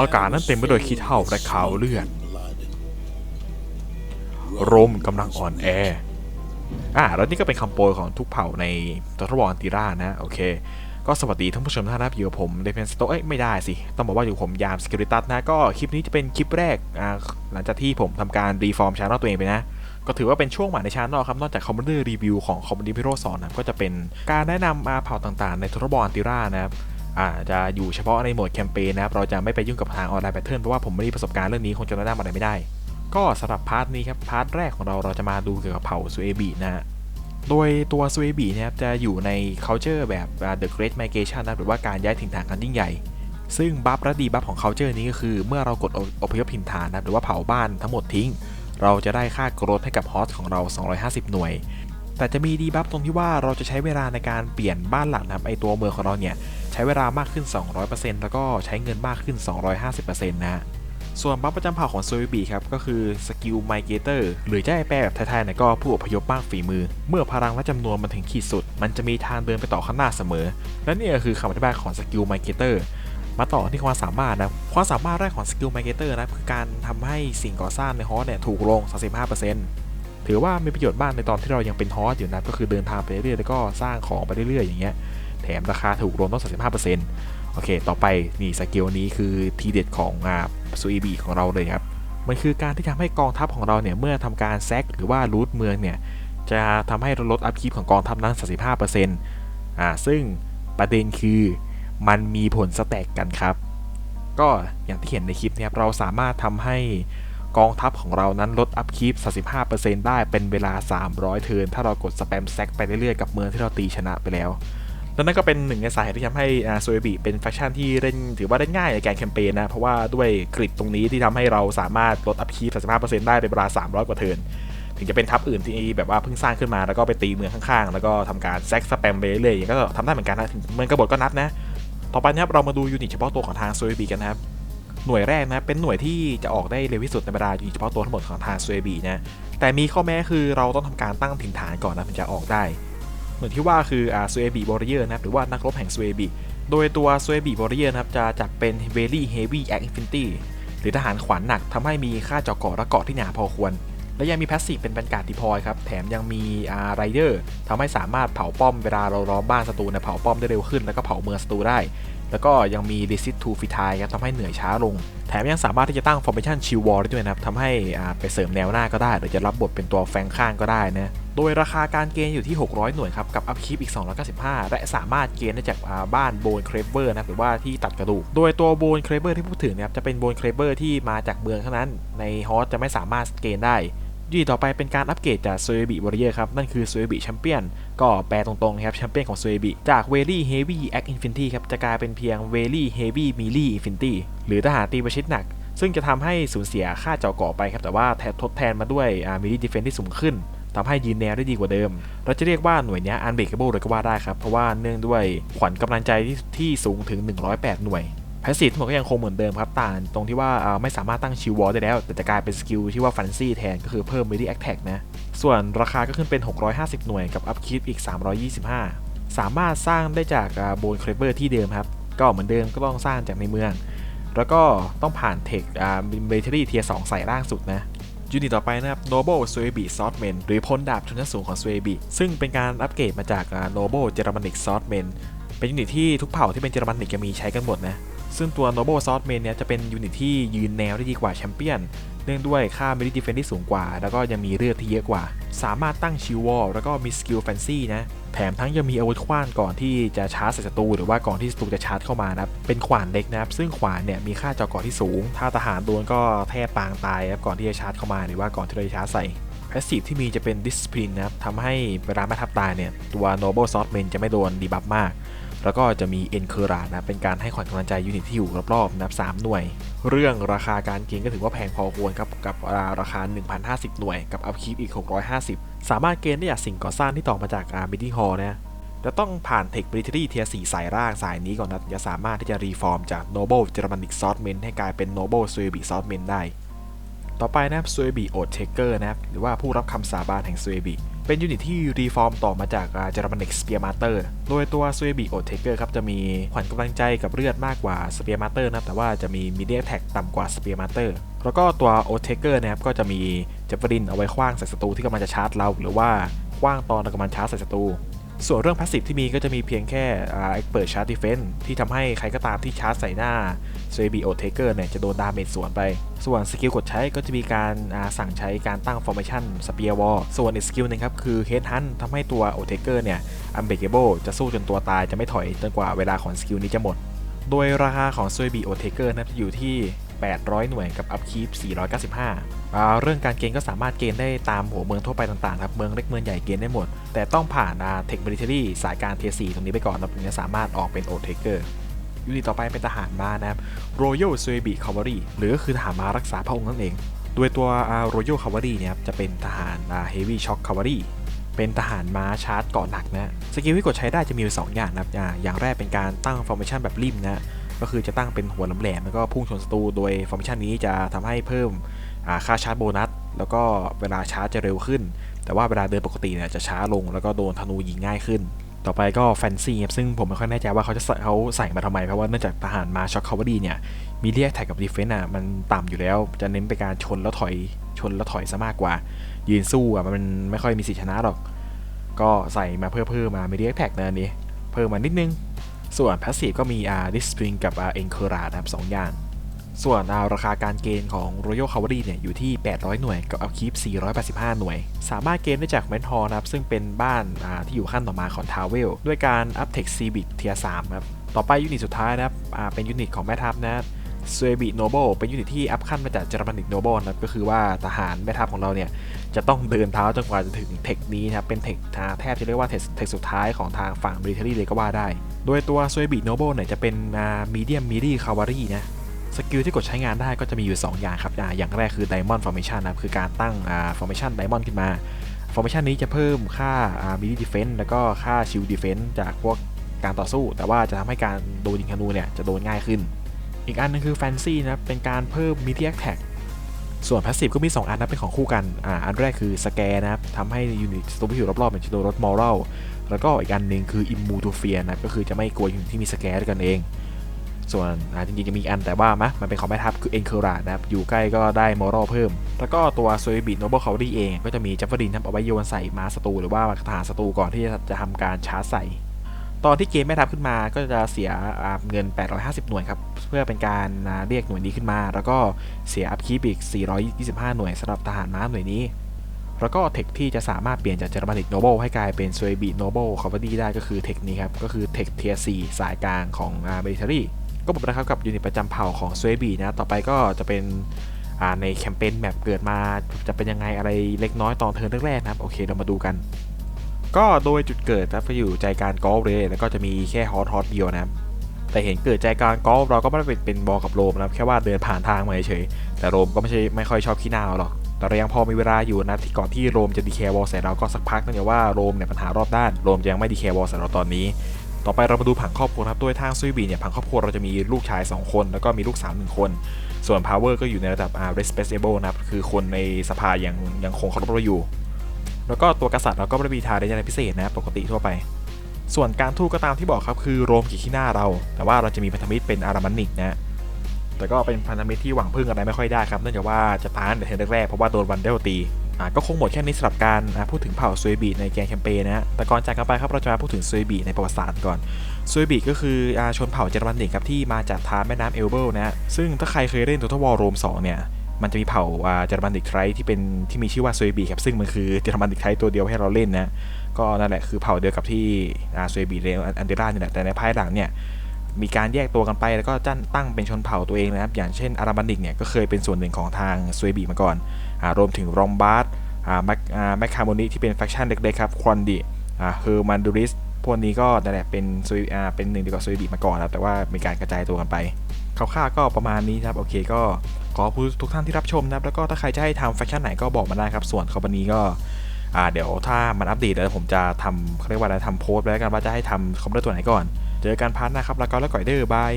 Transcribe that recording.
อากาศนั้นเต็มไปด้วยขี้เถ้าและขาวเลือดลมกำลังอ่อนแออ่าแล้วนี่ก็เป็นคำโปรยของทุกเผ่าในตทบอันติรานะ โอเค ก็สวัสดีท่านผู้ชมท่านนะครับอยู่ผมเดฟเฟนสโตเอ้ยไม่ได้สิ ต้องบอกว่าอยู่ผมยามสกิลิตัสนะ ก็คลิปนี้จะเป็นคลิปแรกอ่าหลังจากที่ผมทำการรีฟอร์มช anel ตัวเองไปนะ ก็ถือว่าเป็นช่วงใหม่ในช anel ครับ นอกจากคอมมานเดอร์รีวิวของคอมมานด์พิโรสอนนะก็จะเป็นการแนะนำอาเผ่าต่างๆ ในททบอันติรานะครับ อาจจะอยู่เฉพาะในโหมดแคมเปญนะครับ เราจะไม่ไปยุ่งกับทางออนไลน์แพทเทิร์นเพราะว่าผมไม่มีประสบการณ์เรื่องนี้คงจะแนะนำอะไรไม่ได้ ก็สำหรับพาร์ทนี้ครับ พาร์ทแรกของเราเราจะมาดูเกี่ยวกับเผ่าซูเอบีนะฮะโดยตัวซูเอบีนะครับจะอยู่ใน culture แบบ The Great Migration นะครับหรือว่าการย้ายถิ่นฐานครั้งยิ่งใหญ่ ซึ่งบัฟและดีบัฟของ culture นี้ก็คือ เมื่อเรากดอพยพถิ่นฐานนะหรือว่าเผาบ้านทั้งหมดทิ้ง เราจะได้ค่ากรดให้กับฮอสของเรา 250 หน่วยแต่จะมีดีบัฟตรงที่ว่าเราจะใช้เวลาในการเปลี่ยนบ้านหลักนะครับไอตัวเมืองของเราเนี่ย ช้เวลามากขึ้น 200%แล้วก็ใช้เงินมากขึ้น 250%นะ ส่วนบัฟประจำเผ่าของโซยบีครับ ก็คือสกิลไมเกเตอร์หรือจะให้แปลแบบไทยๆเนี่ยก็ผู้อพยพบ้างฝีมือ เมื่อพลังและจำนวนมันถึงขีดสุด มันจะมีทางเดินไปต่อข้างหน้าเสมอ และนี่ก็คือคำอธิบายของสกิลไมเกเตอร์มาต่อที่ความสามารถนะความสามารถแรกของสกิลไมเกเตอร์นะคือการทำให้สิ่งก่อสร้างในฮอสเนี่ยถูกลง 35%ถือว่ามีประโยชน์บ้างในตอนที่เรายังเป็นฮอสอยู่นะก็คือเดินทางไปเรื่อยๆแล้วก็สร้างของไปเรื่อยๆอย่างเงี้ย แถมราคาถูกลงต้อง 35%โอเค ต่อไปนี่สกิลนี้คือทีเด็ดของอ่าซูอีบีของเราเลยครับ มันคือการที่ทำให้กองทัพของเราเนี่ย เมื่อทำการแซกหรือว่ารูทเมืองเนี่ย จะทำให้ลดอัพคีปของกองทัพนั้น 35%อ่าซึ่งประเด็นคือมันมีผลสแต็กกันครับ ก็อย่างที่เห็นในคลิปเนี่ยเราสามารถทำให้กองทัพของเรานั้นลดอัพคีป35%ได้เป็นเวลา 300 เทิร์นถ้าเรากดสแปมแซกไปเรื่อยๆกับเมืองที่เราตีชนะไปแล้ว แล้วนั่นก็เป็นหนึ่งในสาเหตุที่ทำให้อาโซเอบิเป็นแฟชั่นที่เล่นถือว่าเล่นง่ายในการแคมเปญนะ เพราะว่าด้วยกริดตรงนี้ที่ทำให้เราสามารถลดอัพคีฟ35%ได้เป็นเวลา 300 กว่าเทิร์นถึงจะเป็นทัพอื่นที่แบบว่าเพิ่งสร้างขึ้นมาแล้วก็ไปตีเมืองข้างๆ แล้วก็ทำการแซกสแปมไปเรื่อยๆอย่างก็ทำได้เหมือนกันนะถึงเมืองกบฏก็นับนะ ต่อไปนะครับเรามาดูยูนิตเฉพาะตัวของทางโซเอบิกันนะครับหน่วยแรกนะเป็นหน่วยที่จะออกได้เร็วที่สุดในบรรดายูนิตเฉพาะตัวทั้งหมดของทางโซเอบีนะแต่มีข้อแม้คือเราต้องทำการตั้งถิ่นฐานก่อนนะถึงจะออกได้ เหมือนที่ว่าคืออ่าซูเอบีบอริเออร์นะครับหรือว่านักรบแห่งซูเอบีโดยตัวซูเอบีบอริเออร์นะครับจะจัดเป็นเวลี่เฮฟวี่แอคอินฟินิตี้หรือทหารขวานหนักทำให้มีค่าเจาะเกาะและเกาะที่หนาพอควร และยังมีแพสซีฟเป็นบรรกาศดิพอยครับ แถมยังมีอาไรเดอร์ทำให้สามารถเผาป้อมเวลาเราล้อมบ้านศัตรูเนี่ยเผาป้อมได้เร็วขึ้นแล้วก็เผาเมืองศัตรูได้ แล้วก็ยังมี resist to f i t i ครับทำให้เหนื่อยช้าลง แถมยังสามารถที่จะตั้ง formation shield wall ได้ด้วยนะครับทำให้อ่าไปเสริมแนวหน้าก็ได้ หรือจะรับบทเป็นตัวแฟงข้างก็ได้นะโดยราคาการเกณฑ์อยู่ที่ 600 หน่วยครับ กับอัพคีปอีก 295 และสามารถเกณฑ์ได้จากาบ้านโบนเครเบอร์นะหรือว่าที่ตัดกระดูก โดยตัวโบนเครเบอร์ที่พูดถึงนะครับจะเป็นโบนเครเบอร์ที่มาจากเมืองเท่านั้น ในฮอสจะไม่สามารถเกณฑ์ได้ ยูนิตต่อไปเป็นการอัปเกรดจากซูเอบิวอริเออร์ครับ นั่นคือซูเอบิแชมเปี้ยนก็แปลตรงๆนะครับแชมเปี้ยนของซูเอบิจากเวลี่เฮฟวี่แอคอินฟินิตี้ครับ จะกลายเป็นเพียงเวลี่เฮฟวี่มิลี่อินฟินิตี้หรือทหารตีประชิดหนัก ซึ่งจะทำให้สูญเสียค่าเจาะเกาะไปครับ แต่ว่าแทนทดแทนมาด้วยมิลี่ดิเฟนที่สูงขึ้นทำให้ยืนแนวได้ดีกว่าเดิม เราจะเรียกว่าหน่วยนี้อันเบรกเบิลเลยก็ว่าได้ครับเพราะว่าเนื่องด้วยขวัญกำลังใจที่ที่สูงถึง 108 หน่วย พสซีฟทั้งหมดก็ยังคงเหมือนเดิมครับต่างตรงที่ว่าไม่สามารถตั้งชิววอลได้แล้ว แต่จะกลายเป็นสกิลที่ว่าฟันซี่แทนก็คือเพิ่มมิลี่แอคแท็กนะส่วนราคาก็ขึ้นเป็น 650 หน่วยกับอัพคิปอีก 325 สามารถสร้างได้จากโบนเครเบอร์ที่เดิมครับก็เหมือนเดิมก็ต้องสร้างจากในเมือง แล้วก็ต้องผ่านเทคอ่าเบเทอรี่เทีย2ใส่ล่างสุดนะยูนิตต่อไปนะครับ Noble s w a b i Swordman หรือพลดาบชนชั้นสูงของ s w a b i ซึ่งเป็นการอัปเกรดมาจาก Noble Germanic Swordman เป็นยูนิตที่ทุกเผ่าที่เป็นเยอรมันนิกจะมีใช้กันหมดนะ ซึ่งตัว Noble Swordman เนี่ยจะเป็นยูนิตที่ยืนแนวได้ดีกว่าแชมเปี้ยน เนื่องด้วยค่า Melee Defense ที่สูงกว่า แล้วก็ยังมีเลือดที่เยอะกว่า สามารถตั้งชิววอลแล้วก็มีสกิลแฟนซี่นะ แถมทั้งยังมีอาวุธขว้านก่อนที่จะชาร์จใส่ศัตรูหรือว่าก่อนที่ศัตรูจะชาร์จเข้ามานะครับ เป็นขวานเล็กนะครับ ซึ่งขวานเนี่ยมีค่าเจาะเกาะที่สูง ถ้าทหารโดนก็แทบปางตายครับก่อนที่จะชาร์จเข้ามาหรือว่าก่อนที่เราจะชาร์จใส่แพสซีฟที่มีจะเป็น Discipline นะครับทำให้เวลาแม่ทัพตายเนี่ยตัว Noble Swordman จะไม่โดนดีบัฟมาก แล้วก็จะมี e n c o u r a นะเป็นการให้ขวัญกำลังใจยูนิตที่อยู่รอบๆนะครับ3หน่วย เรื่องราคาการเกณฑ์ก็ถือว่าแพงพอควรครับกับราคา 1,050 หน่วย กับอัพคีปอีก 650 สามารถเกณฑ์ได้จากสิ่งก่อสร้างที่ต่อมาจากอาร์มิทติ้งฮอลนะจะต้องผ่านเทคบริทรี่เทีย4สายร่างสายนี้ก่อนนะถึงจะสามารถที่จะรีฟอร์มจาก Noble Germanic Swordman ให้กลายเป็น Noble s w a b i Swordman ได้ ต่อไปนะครับ s w a b i o a t h Taker นะครับหรือว่าผู้รับคำสาบานแห่ง s w a b i เป็นยูนิตที่รีฟอร์มต่อมาจากเจอร์มันิกสเปียร์มาเตอร์โดยตัวซูเอบิโอเทเกอร์ครับจะมีขวัญกำลังใจกับเลือดมากกว่าสเปียร์มาเตอร์นะแต่ว่าจะมีมีเดียแท็กต่ำกว่าสเปียร์มาเตอร์แล้วก็ตัวโอเทเกอร์นะครับก็จะมีเจฟเฟอรินเอาไว้คว้างใส่ศัตรูที่กำลังจะชาร์จเรา หรือว่าคว้างตอนกำลังชาร์จใส่ศัตรู ส่วนเรื่องพาสซีฟที่มีก็จะมีเพียงแค่เอ็กเปิดชาร์จดิเฟนที่ทำให้ใครก็ตามที่ชาร์จใส่หน้าเซบีโอเทเกอร์เนี่ยจะโดนดาเมจสวนไป ส่วนสกิลกดใช้ก็จะมีการสั่งใช้การตั้งฟอร์เมชันสเปียร์วอลส่วนอีกสกิลหนึงครับคือเฮดฮันทำให้ตัวโอเทเกอร์เนี่ยอัมเบเกเบิลจะสู้จนตัวตายจะไม่ถอยจนกว่าเวลาของสกิลนี้จะหมด โดยราคาของ s u e b i o t a k e r นะครับจะอยู่ที่ 800 หน่วยกับ Upkeep 495 เรื่องการเกณฑ์ก็สามารถเกณฑ์ได้ตามหัวเมืองทั่วไปต่างๆครับเมืองเล็กเมืองใหญ่เกณฑ์ได้หมด แต่ต้องผ่านอ่า Tech Military สายการ Tier 4ตรงนี้ไปก่อนนะถึงจะสามารถออกเป็น o t a k e r ยูนิตต่อไปเป็นทหารม้านะครับ Royal s u e b i Cavalry หรือก็คือทหารม้ารักษาพระองค์นั่นเอง โดยตัว Royal Cavalry เนี่ยจะเป็นทหาร Heavy Shock Cavalry เป็นทหารม้าชาร์จเกาะหนักนะ สกิลที่กดใช้ได้จะมีอยู่สองอย่างนะครับอย่างแรกเป็นการตั้งฟอร์เมชันแบบริมนะ ก็คือจะตั้งเป็นหัวแหลมๆแล้วก็พุ่งชนศัตรูโดยฟอร์มชันนี้จะทำให้เพิ่มค่าชาร์จโบนัส แล้วก็เวลาชาร์จจะเร็วขึ้น แต่ว่าเวลาเดินปกติเนี่ยจะช้าลงแล้วก็โดนธนูยิงง่ายขึ้น ต่อไปก็แฟนซีครับซึ่งผมไม่ค่อยแน่ใจว่าเขาจะเขาใส่มาทำไม เพราะว่าเนื่องจากทหารมาช็อคคาวดีเนี่ยมีเรียกแท็กกับดีเฟนต์อะมันต่ำอยู่แล้ว จะเน้นไปการชนแล้วถอยชนแล้วถอยซะมากกว่า ยืนสู้อะมันไม่ค่อยมีสิทธิชนะหรอก ก็ใส่มาเพื่อเพิ่มมาไม่เรียกแท็กนะอันนี้เพิ่มมานิดนึง ส่วนพาสซีฟก็มีอ่าดิสปริงกับอ่าเอ็นเครานะครับสองอย่าง ส่วนอ่าราคาการเกณฑ์ของ Royal Cavalry เนี่ยอยู่ที่ 800 หน่วยกับอัพคีป485 หน่วย สามารถเกณฑ์ได้จากแมนฮอร์นะครับซึ่งเป็นบ้านที่อยู่ขั้นต่อมาของทาวเวลด้วยการอัพเทคซีบิกเทีย3ครับต่อไปยูนิตสุดท้ายนะครับเป็นยูนิตของแม่ทัพนะซ u บิโนเบิลเป็นยูนิตที่อัพขั้นมาจากเจอร์มานิกโนเบิลนะครับก็คือว่าทหารแม่ทัพของเราเนี่ย จะต้องเดินเท้าจนกว่าจะถึงเทคนี้นะครับ เป็นเทคแทบจะเรียกว่าเทคสุดท้ายของทางฝั่งมิลิเทอรี่เลยก็ว่าได้ โดยตัวซ u บิโนเบิลเนี่ยจะเป็นมีเดียมมิดีคาวารีนะสกิลที่กดใช้งานได้ก็จะมีอยู่ 2 อย่างครับ อย่างแรกคือ Diamond Formation นะครับ คือการตั้งอ่า Formation Diamond ขึ้นมา Formation นี้จะเพิ่มค่าอ่า Midi Defense แล้วก็ค่า Shield Defense จากพวกการต่อสู้ แต่ว่าจะทำให้การโดนยิงธนูเนี่ยจะโดนง่ายขึ้น อีกอันนึงคือ Fancy นะครับ เป็นการเพิ่ม Midi Attack ส่วน Passive ก็มี 2 อันนะ เป็นของคู่กันออันแรกคือ Scare นะครับทำให้ยูนิตตัวที่อยู่รอบๆเนี่ยจะโดนลด Moral แล้วก็อีกอันหนึ่งคือ Immune to Fear นะครับก็คือจะไม่กลัวยูนิตที่มี Scare ด้วยกันเอง ส่วนจริงๆจะมีอันแต่ว่ามะมันเป็นของแม่ทัพคือเอ็นเคอราดนะครับอยู่ใกล้ก็ได้มอรัลเพิ่ม แล้วก็ตัวโซยบิโนเบิลคาร์ดีเอง ก็จะมีจัฟเฟอรินทำเอาไว้โยนใส่มาศัตรูหรือว่าทหารศัตรูก่อนที่จะจะทำการชาร์จใส่ตอนที่เกมแม่ทัพขึ้นมาก็จะเสียเงิน 850 หน่วยครับ เพื่อเป็นการเรียกหน่วยนี้ขึ้นมา แล้วก็เสียอัพคีปอีก 425 หน่วยสำหรับทหารม้าหน่วยนี้ แล้วก็เทคที่จะสามารถเปลี่ยนจากเจอร์มานิกโนเบิลให้กลายเป็นซ u บิโนเบิลคาร์ดีได้ก็คือเทคนี้ครับ ก็คือเทคเทีย4สายกลางของอ่ามิลิทอรี่ก็บอกนะครับกับยูนิตประจำเผ่าของส u บีนะ ต่อไปก็จะเป็นในแคมเปญแมปเกิดมาจะเป็นยังไงอะไรเล็กน้อยตอนเทิร์นแรกๆนะครับ โอเคเรามาดูกัน ก็โดยจุดเกิดนะอยู่ใจกลารกอล์ฟเลยแล้วก็จะมีแค่ฮอตฮอตเดียวนะครับแต่เห็นเกิดใจกลารกอล์ฟเราก็ไม่ได้เป็นบอลกับโรมนะครับแค่ว่าเดินผ่านทางมาเฉยๆแต่โรมก็ไม่ใช่ไม่ค่อยชอบขี้หน้าเราหรอก แต่เรายังพอมีเวลาอยู่นะที่ก่อนที่โรมจะดีแคร์บอลใส่เราก็สักพักนื่องว่าโรมเนี่ยปัญหารอบด้านโรมยังไม่ดีแคร์บอลใส่เราตอนนี้ ต่อไปเรามาดูผังครอบครัวครับด้วยทางซุยบีเนี่ยผังครอบครัวเราจะมีลูกชาย 2 คน แล้วก็มีลูกสาวหนึ่งคน ส่วน power ก็อยู่ในระดับอ่า respectable นะครับคือคนในสภายังยังคงเคารพเราอยู่ แล้วก็ตัวกษัตริย์เราก็ไม่ได้มีทาได้อะไรพิเศษนะปกติทั่วไปส่วนการทูตก็ตามที่บอกครับคือโรมกี่ขี้หน้าเรา แต่ว่าเราจะมีพันธมิตรเป็นอารามันนิกนะ แต่ก็เป็นพันธมิตรที่หวังพึ่งอะไรไม่ค่อยได้ครับเนื่องจากว่าจะตายตั้งแต่เทอนแรกๆเพราะว่าโดนวันเดลตีอ่าก็คงหมดแค่นี้สำหรับการอ่าพูดถึงเผ่าซุยบีในแกนแคมเปญนะฮะแต่ก่อนจากกันไปครับเราจะมาพูดถึงซุยบีในประวัติศาสตร์ก่อนซุยบีก็คืออาชนเผ่าเยอรมันนิกครับที่มาจากทางแม่น้ำเอลเบิลนะฮะซึ่งถ้าใครเคยเล่น Total War Rome 2เนี่ยมันจะมีเผ่าอาเยอรมันนิกไทรที่เป็นที่มีชื่อว่าซุยบีครับซึ่งมันคือเยอรมันนิกไทรตัวเดียวให้เราเล่นนะก็นั่นแหละคือเผ่าเดียวกับที่ซุยบีเรอันเดราเนี่ยแต่ในภายหลังเนี่ย มีการแยกตัวกันไปแล้วก็จั้นตั้งเป็นชนเผ่าตัวเองนะครับ อย่างเช่นอาราบันดิกเนี่ยก็เคยเป็นส่วนหนึ่งของทางสวีบีมาก่อนอ่ารวมถึงรอมบาร์ดอ่าแมคอ่าแมคคาโมนิที่เป็นแฟคชั่นเล็กๆครับควอนดิอ่าเฮอร์มันดูริสพวกนี้ก็นั่นแหละเป็นสวีอ่าเป็นหนึ่งเดียวกับสวีบีมาก่อนครับแต่ว่ามีการกระจายตัวกันไปคร่าวๆก็ประมาณนี้ครับโอเคก็ขอบคุณทุกท่านที่รับชมนะครับแล้วก็ถ้าใครจะให้ทำแฟคชั่นไหนก็บอกมาได้ครับส่วนคอมพานีก็เดี๋ยวถ้ามันอัปเดตแล้วผมจะทำเขาเรียกว่าอะไรทำโพสต์ไว้แล้วกันว่าจะให้ทำคอมพิวเตอร์ตัวไหนก่อน เจอกันพาร์ทหนะครับแล้วก็แล้วก่อยเดอร์บาย